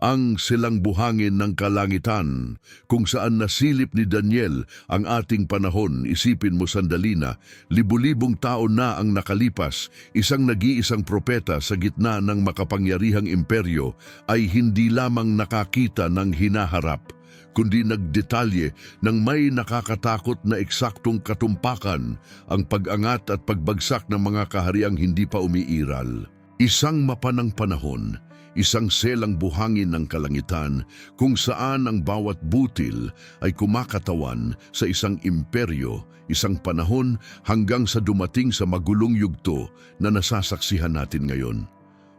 ang silang buhangin ng kalangitan, kung saan nasilip ni Daniel ang ating panahon, isipin mo sandali na, libu-libong taon na ang nakalipas, isang nag-iisang propeta sa gitna ng makapangyarihang imperyo ay hindi lamang nakakita ng hinaharap, kundi nagdetalye ng may nakakatakot na eksaktong katumpakan ang pag-angat at pagbagsak ng mga kahariang hindi pa umiiral. Isang mapanang panahon, isang selang buhangin ng kalangitan kung saan ang bawat butil ay kumakatawan sa isang imperyo, isang panahon hanggang sa dumating sa magulong yugto na nasasaksihan natin ngayon.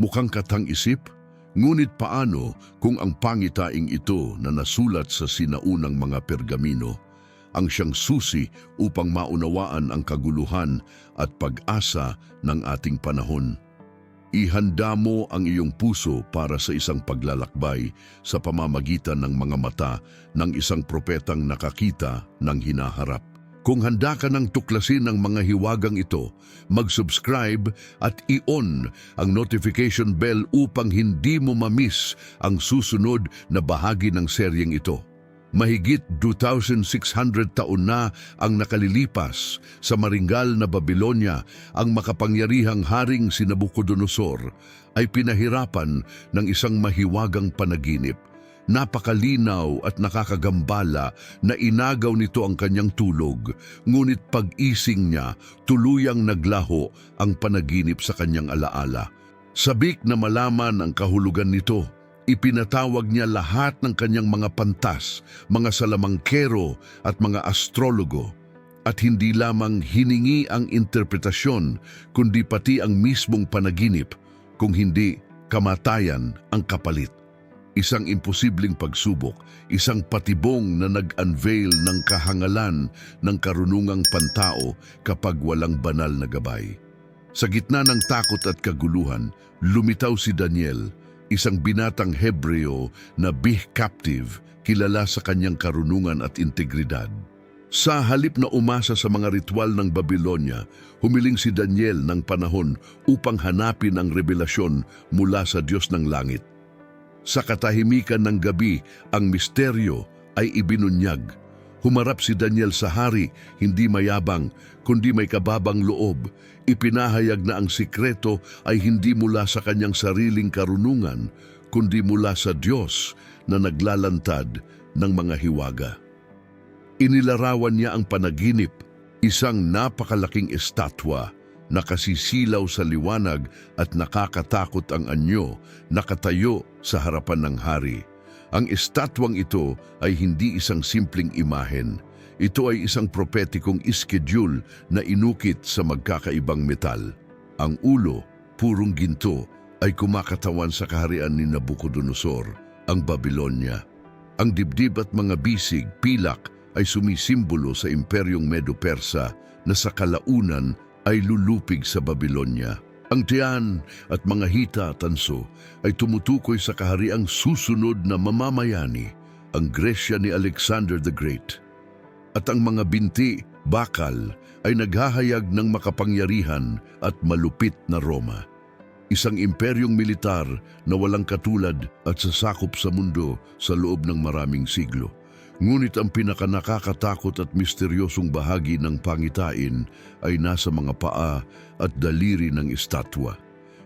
Mukhang katang-isip, ngunit paano kung ang pangitaing ito na nasulat sa sinaunang mga pergamino ang siyang susi upang maunawaan ang kaguluhan at pag-asa ng ating panahon? Ihanda mo ang iyong puso para sa isang paglalakbay sa pamamagitan ng mga mata ng isang propetang nakakita ng hinaharap. Kung handa ka ng tuklasin ang mga hiwagang ito, mag-subscribe at i-on ang notification bell upang hindi mo mamiss ang susunod na bahagi ng seryeng ito. Mahigit 2,600 taon na ang nakalilipas sa maringgal na Babylonia, ang makapangyarihang haring si Nabucodonosor ay pinahirapan ng isang mahiwagang panaginip. Napakalinaw at nakakagambala na inagaw nito ang kanyang tulog, ngunit pag-ising niya tuluyang naglaho ang panaginip sa kanyang alaala. Sabik na malaman ang kahulugan nito, Ipinatawag niya lahat ng kanyang mga pantas, mga salamangkero at mga astrologo at hindi lamang hiningi ang interpretasyon kundi pati ang mismong panaginip kung hindi kamatayan ang kapalit. Isang imposibleng pagsubok, isang patibong na nag-unveil ng kahangalan ng karunungang pantao kapag walang banal na gabay. Sa gitna ng takot at kaguluhan, lumitaw si Daniel, isang binatang Hebreo na bih captive, kilala sa kanyang karunungan at integridad. Sa halip na umasa sa mga ritual ng Babylonia, humiling si Daniel ng panahon upang hanapin ang revelasyon mula sa Diyos ng langit. Sa katahimikan ng gabi, ang misteryo ay ibinunyag. Humarap si Daniel sa hari, hindi mayabang, kundi may kababang loob. Ipinahayag na ang sikreto ay hindi mula sa kanyang sariling karunungan, kundi mula sa Diyos na naglalantad ng mga hiwaga. Inilarawan niya ang panaginip, isang napakalaking estatwa na kasisilaw sa liwanag at nakakatakot ang anyo nakatayo sa harapan ng hari. Ang estatwang ito ay hindi isang simpleng imahen. Ito ay isang propetikong iskedule na inukit sa magkakaibang metal. Ang ulo, purong ginto, ay kumakatawan sa kaharian ni Nabucodonosor, ang Babylonia. Ang dibdib at mga bisig, pilak, ay sumisimbolo sa imperyong Medo-Persa na sa kalaunan ay lulupig sa Babylonia. Ang tiyan at mga hita at tanso ay tumutukoy sa kahariang susunod na mamamayani, ang Gresya ni Alexander the Great. At ang mga binti, bakal, ay naghahayag ng makapangyarihan at malupit na Roma. Isang imperyong militar na walang katulad at sasakop sa mundo sa loob ng maraming siglo. Ngunit ang pinakanakakatakot at misteryosong bahagi ng pangitain ay nasa mga paa at daliri ng estatwa,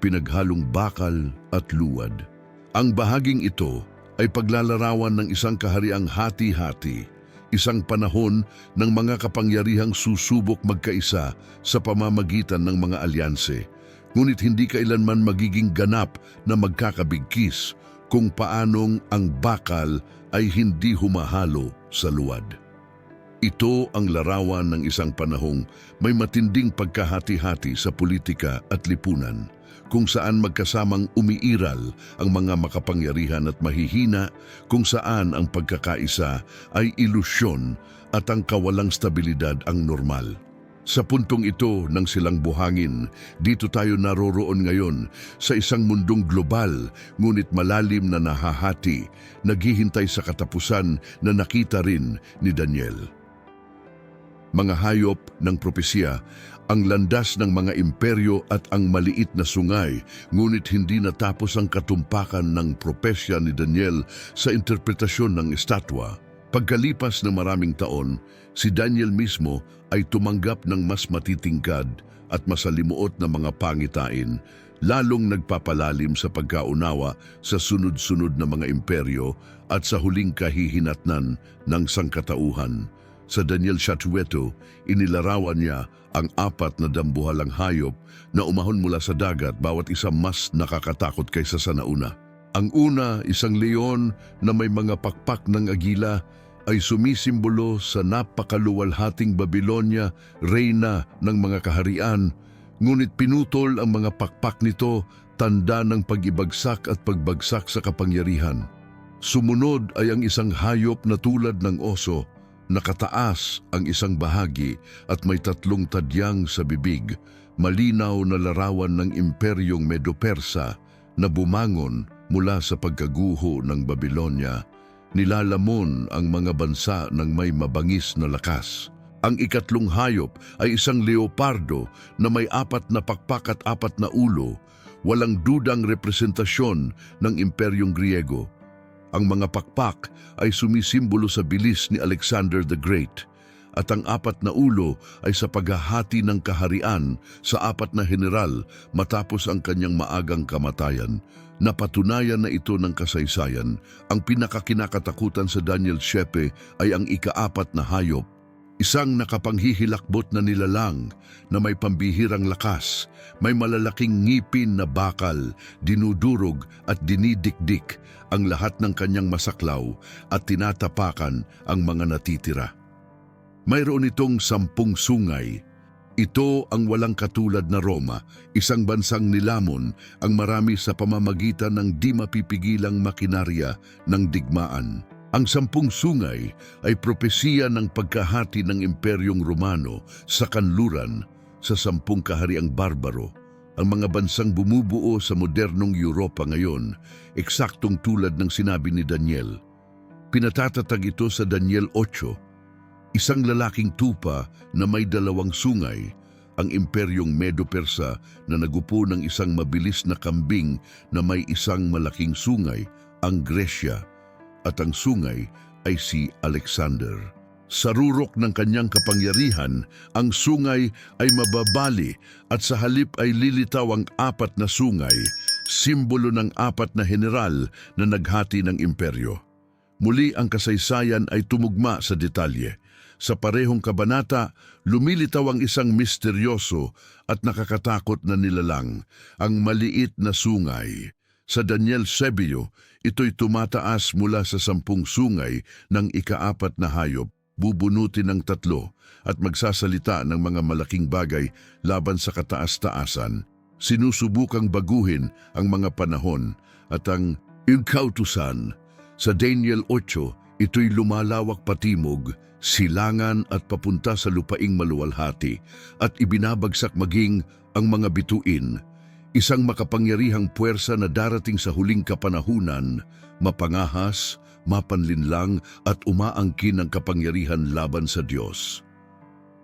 pinaghalong bakal at luwad. Ang bahaging ito ay paglalarawan ng isang kahariang hati-hati, isang panahon ng mga kapangyarihang susubok magkaisa sa pamamagitan ng mga alyanse, ngunit hindi kailanman magiging ganap na magkakabigkis kung paanong ang bakal ay hindi humahalo sa luwad. Ito ang larawan ng isang panahong may matinding pagkahati-hati sa politika at lipunan, kung saan magkasamang umiiral ang mga makapangyarihan at mahihina, kung saan ang pagkakaisa ay ilusyon at ang kawalang stabilidad ang normal. Sa puntong ito ng silang buhangin, dito tayo naroroon ngayon sa isang mundong global ngunit malalim na nahahati, naghihintay sa katapusan na nakita rin ni Daniel. Mga hayop ng propesya, ang landas ng mga imperyo at ang maliit na sungay, ngunit hindi natapos ang katumpakan ng propesya ni Daniel sa interpretasyon ng estatwa. Pagkalipas ng maraming taon, si Daniel mismo ay tumanggap ng mas matitingkad at masalimuot na mga pangitain, lalong nagpapalalim sa pagkaunawa sa sunod-sunod na mga imperyo at sa huling kahihinatnan ng sangkatauhan. Sa Daniel Chatueto, inilarawan niya ang apat na dambuhalang hayop na umahon mula sa dagat bawat isa mas nakakatakot kaysa sa nauna. Ang una, isang leon na may mga pakpak ng agila ay sumisimbolo sa napakaluwalhating Babylonia, reyna ng mga kaharian, ngunit pinutol ang mga pakpak nito tanda ng pag-ibagsak at pagbagsak sa kapangyarihan. Sumunod ay ang isang hayop na tulad ng oso, nakataas ang isang bahagi at may tatlong tadyang sa bibig, malinaw na larawan ng imperyong Medo-Persa na bumangon mula sa pagkaguho ng Babylonia. Nilalamon ang mga bansa ng may mabangis na lakas. Ang ikatlong hayop ay isang leopardo na may apat na pakpak at apat na ulo, walang dudang representasyon ng imperyong Griego. Ang mga pakpak ay sumisimbolo sa bilis ni Alexander the Great at ang apat na ulo ay sa paghahati ng kaharian sa apat na general matapos ang kanyang maagang kamatayan. Napatunayan na ito ng kasaysayan. Ang pinakakinakatakutan sa Daniel Shepe ay ang ikaapat na hayop Isang nakapanghihilakbot na nilalang na may pambihirang lakas, may malalaking ngipin na bakal, dinudurog at dinidikdik ang lahat ng kanyang masaklaw at tinatapakan ang mga natitira. Mayroon itong sampung sungay. Ito ang walang katulad na Roma, isang bansang nilamon ang marami sa pamamagitan ng di mapipigilang makinarya ng digmaan. Ang sampung sungay ay propesiya ng pagkahati ng Imperyong Romano sa kanluran sa sampung kahariang barbaro. Ang mga bansang bumubuo sa modernong Europa ngayon, eksaktong tulad ng sinabi ni Daniel. Pinatatatag ito sa Daniel 8, isang lalaking tupa na may dalawang sungay, ang Imperyong Medo-Persa na nagupo ng isang mabilis na kambing na may isang malaking sungay, ang Gresya at ang sungay ay si Alexander. Sa rurok ng kanyang kapangyarihan, ang sungay ay mababali at sa halip ay lilitaw ang apat na sungay, simbolo ng apat na general na naghati ng imperyo. Muli ang kasaysayan ay tumugma sa detalye. Sa parehong kabanata, lumilitaw ang isang misteryoso at nakakatakot na nilalang, ang maliit na sungay. Sa Daniel Sebio, ito'y tumataas mula sa sampung sungay ng ikaapat na hayop, bubunutin ng tatlo at magsasalita ng mga malaking bagay laban sa kataas-taasan. Sinusubukang baguhin ang mga panahon at ang inkautusan. Sa Daniel 8, ito'y lumalawak patimog, silangan at papunta sa lupaing maluwalhati at ibinabagsak maging ang mga bituin Isang makapangyarihang puwersa na darating sa huling kapanahunan, mapangahas, mapanlinlang at umaangkin ng kapangyarihan laban sa Diyos.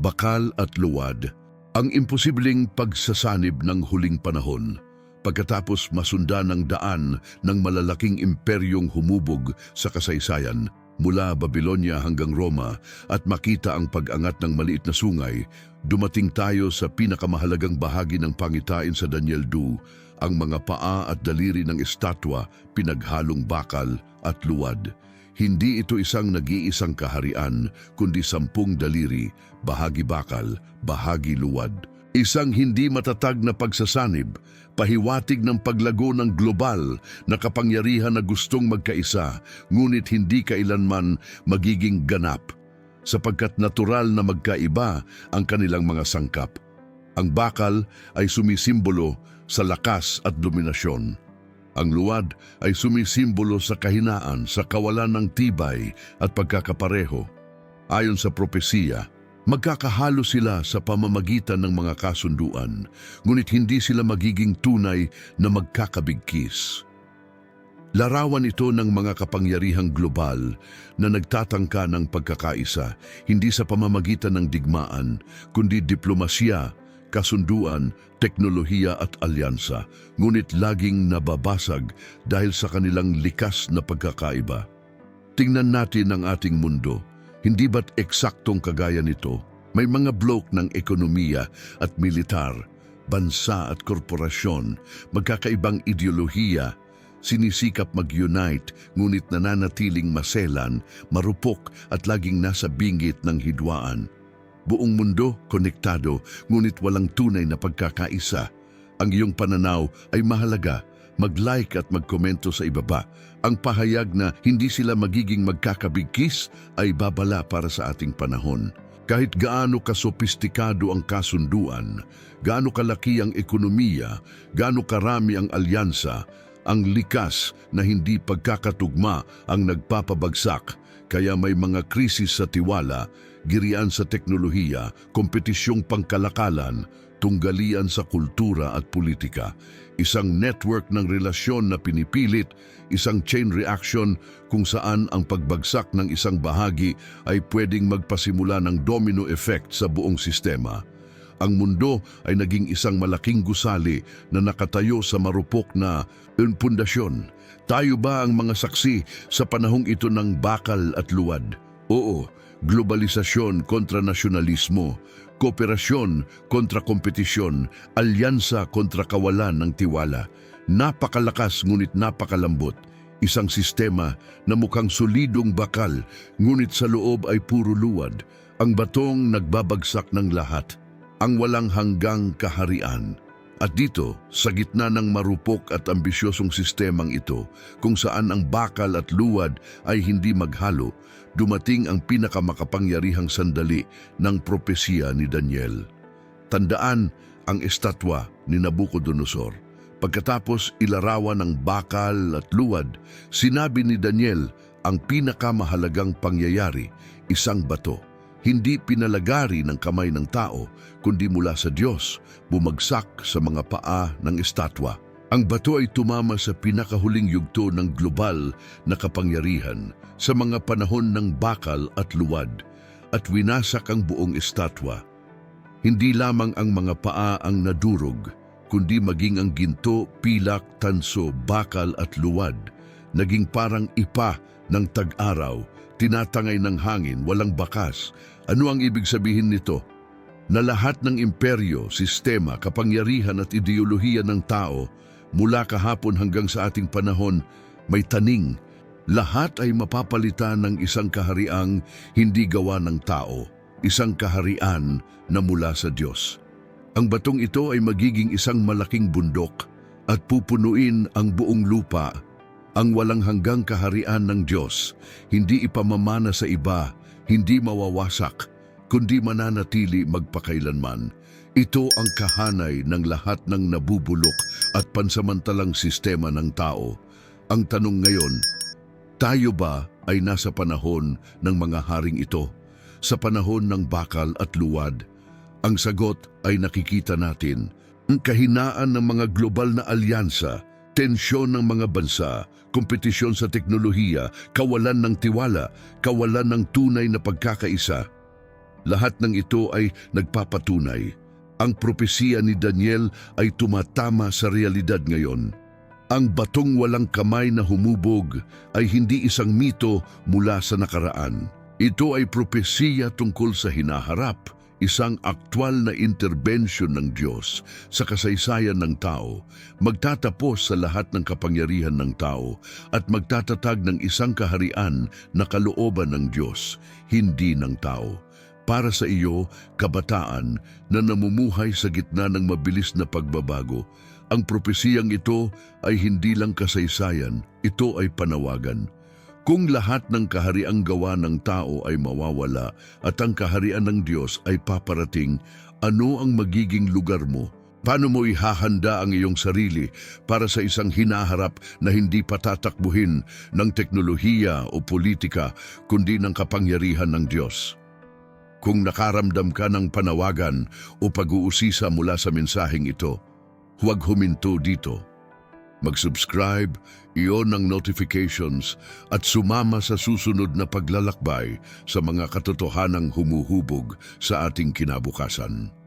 Bakal at luwad, ang imposibleng pagsasanib ng huling panahon, pagkatapos masundan ng daan ng malalaking imperyong humubog sa kasaysayan mula Babylonia hanggang Roma at makita ang pag-angat ng maliit na sungay, dumating tayo sa pinakamahalagang bahagi ng pangitain sa Daniel 2, ang mga paa at daliri ng estatwa, pinaghalong bakal at luwad. Hindi ito isang nag-iisang kaharian, kundi sampung daliri, bahagi bakal, bahagi luwad. Isang hindi matatag na pagsasanib, pahiwatig ng paglago ng global na kapangyarihan na gustong magkaisa, ngunit hindi kailanman magiging ganap, sapagkat natural na magkaiba ang kanilang mga sangkap. Ang bakal ay sumisimbolo sa lakas at dominasyon. Ang luwad ay sumisimbolo sa kahinaan, sa kawalan ng tibay at pagkakapareho. Ayon sa propesiya, Magkakahalo sila sa pamamagitan ng mga kasunduan, ngunit hindi sila magiging tunay na magkakabigkis. Larawan ito ng mga kapangyarihang global na nagtatangka ng pagkakaisa, hindi sa pamamagitan ng digmaan, kundi diplomasya, kasunduan, teknolohiya at alyansa, ngunit laging nababasag dahil sa kanilang likas na pagkakaiba. Tingnan natin ang ating mundo. Hindi ba't eksaktong kagaya nito? May mga blok ng ekonomiya at militar, bansa at korporasyon, magkakaibang ideolohiya, sinisikap mag-unite ngunit nananatiling maselan, marupok at laging nasa bingit ng hidwaan. Buong mundo konektado ngunit walang tunay na pagkakaisa. Ang iyong pananaw ay mahalaga. Mag-like at magkomento sa ibaba. Ang pahayag na hindi sila magiging magkakabigkis ay babala para sa ating panahon. Kahit gaano kasopistikado ang kasunduan, gaano kalaki ang ekonomiya, gaano karami ang alyansa, ang likas na hindi pagkakatugma ang nagpapabagsak kaya may mga krisis sa tiwala, girian sa teknolohiya, kompetisyong pangkalakalan, tunggalian sa kultura at politika, isang network ng relasyon na pinipilit, isang chain reaction kung saan ang pagbagsak ng isang bahagi ay pwedeng magpasimula ng domino effect sa buong sistema ang mundo ay naging isang malaking gusali na nakatayo sa marupok na pundasyon. Tayo ba ang mga saksi sa panahong ito ng bakal at luwad? Oo, globalisasyon kontra nasyonalismo, kooperasyon kontra kompetisyon, alyansa kontra kawalan ng tiwala. Napakalakas ngunit napakalambot. Isang sistema na mukhang solidong bakal, ngunit sa loob ay puro luwad. Ang batong nagbabagsak ng lahat ang walang hanggang kaharian. At dito, sa gitna ng marupok at ambisyosong sistemang ito, kung saan ang bakal at luwad ay hindi maghalo, dumating ang pinakamakapangyarihang sandali ng propesiya ni Daniel. Tandaan ang estatwa ni Nabucodonosor. Pagkatapos ilarawan ng bakal at luwad, sinabi ni Daniel ang pinakamahalagang pangyayari, isang bato hindi pinalagari ng kamay ng tao, kundi mula sa Diyos, bumagsak sa mga paa ng estatwa. Ang bato ay tumama sa pinakahuling yugto ng global na kapangyarihan sa mga panahon ng bakal at luwad at winasak ang buong estatwa. Hindi lamang ang mga paa ang nadurog, kundi maging ang ginto, pilak, tanso, bakal at luwad, naging parang ipa ng tag-araw tinatangay ng hangin, walang bakas. Ano ang ibig sabihin nito? Na lahat ng imperyo, sistema, kapangyarihan at ideolohiya ng tao, mula kahapon hanggang sa ating panahon, may taning. Lahat ay mapapalitan ng isang kahariang hindi gawa ng tao, isang kaharian na mula sa Diyos. Ang batong ito ay magiging isang malaking bundok at pupunuin ang buong lupa ang walang hanggang kaharian ng Diyos, hindi ipamamana sa iba, hindi mawawasak, kundi mananatili magpakailanman. Ito ang kahanay ng lahat ng nabubulok at pansamantalang sistema ng tao. Ang tanong ngayon, tayo ba ay nasa panahon ng mga haring ito? Sa panahon ng bakal at luwad? Ang sagot ay nakikita natin. Ang kahinaan ng mga global na alyansa tensyon ng mga bansa, kompetisyon sa teknolohiya, kawalan ng tiwala, kawalan ng tunay na pagkakaisa. Lahat ng ito ay nagpapatunay. Ang propesiya ni Daniel ay tumatama sa realidad ngayon. Ang batong walang kamay na humubog ay hindi isang mito mula sa nakaraan. Ito ay propesiya tungkol sa hinaharap, isang aktwal na interbensyon ng Diyos sa kasaysayan ng tao, magtatapos sa lahat ng kapangyarihan ng tao at magtatatag ng isang kaharian na kalooban ng Diyos, hindi ng tao. Para sa iyo, kabataan na namumuhay sa gitna ng mabilis na pagbabago, ang propesiyang ito ay hindi lang kasaysayan, ito ay panawagan. Kung lahat ng kahariang gawa ng tao ay mawawala at ang kaharian ng Diyos ay paparating, ano ang magiging lugar mo? Paano mo ihahanda ang iyong sarili para sa isang hinaharap na hindi patatakbuhin ng teknolohiya o politika kundi ng kapangyarihan ng Diyos? Kung nakaramdam ka ng panawagan o pag-uusisa mula sa mensaheng ito, huwag huminto dito. Mag-subscribe, iyon ang notifications at sumama sa susunod na paglalakbay sa mga katotohanang humuhubog sa ating kinabukasan.